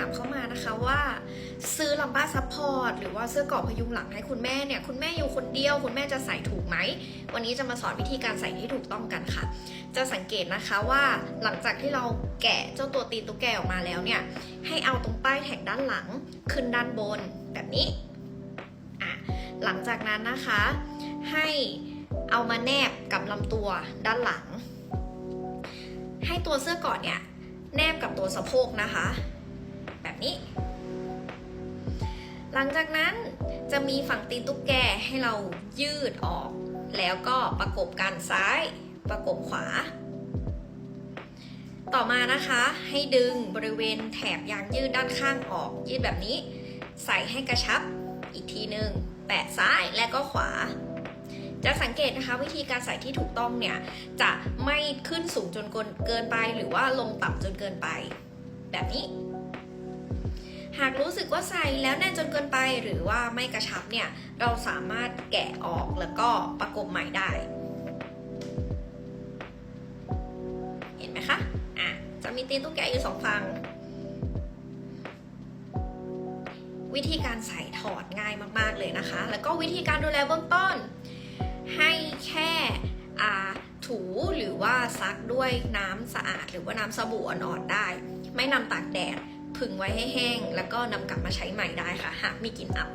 ามเข้ามานะคะว่าซื้อลัมบ้าซัพพอร์ตหรือว่าเสื้อกราะพยุงหลังให้คุณแม่เนี่ยคุณแม่อยู่คนเดียว คุณแม่จะใส่ถูกไหม วันนี้จะมาสอนวิธีการใส่ที่ถูกต้องกันค่ะ จะสังเกตนะคะว่าหลังจากที่เราแกะเจ้าตัวตีนตุ๊กแกออกมาแล้วเนี่ยให้เอาตรงป้ายแท็กด้านหลังขึ้นด้านบนแบบนี้อะหลังจากนั้นนะคะ ให้เอามาแนบกับลำตัวด้านหลัง ให้ตัวเสื้อกราะเนี่ยแนบกับตัวสะโพกนะคะ นี้ หลังจากนั้นจะมีฝั่งตีนตุ๊กแกให้เรายืดออก แล้วก็ประกบกันซ้าย ประกบขวา ต่อมานะคะให้ดึงบริเวณแถบยางยืดด้านข้างออก ยืดแบบนี้ ใส่ให้กระชับอีกทีหนึ่งแปะซ้ายและก็ขวาจะสังเกตนะคะวิธีการใส่ที่ถูกต้องเนี่ย จะไม่ขึ้นสูงจนเกินไปหรือว่าลงต่ำจนเกินไป แบบนี้ หากรู้สึกว่าใส่แล้วแน่นจนเกินไปหรือว่าไม่กระชับเนี่ย เราสามารถแกะออกแล้วก็ประกบใหม่ได้ เห็นไหมคะ อะ จะมีตีนตุ๊กแกอยู่สองฝั่ง วิธีการใส่ถอดง่ายมากๆเลยนะคะ แล้วก็วิธีการดูแลเบื้องต้น ให้แค่ถูหรือว่าซักด้วยน้ำสะอาดหรือว่าน้ำสบู่อ่อนๆได้ ไม่นำตากแดด ผึ่งไว้ให้แห้ง แล้วก็นำกลับมาใช้ใหม่ได้ค่ะ หากมีกลิ่นอับ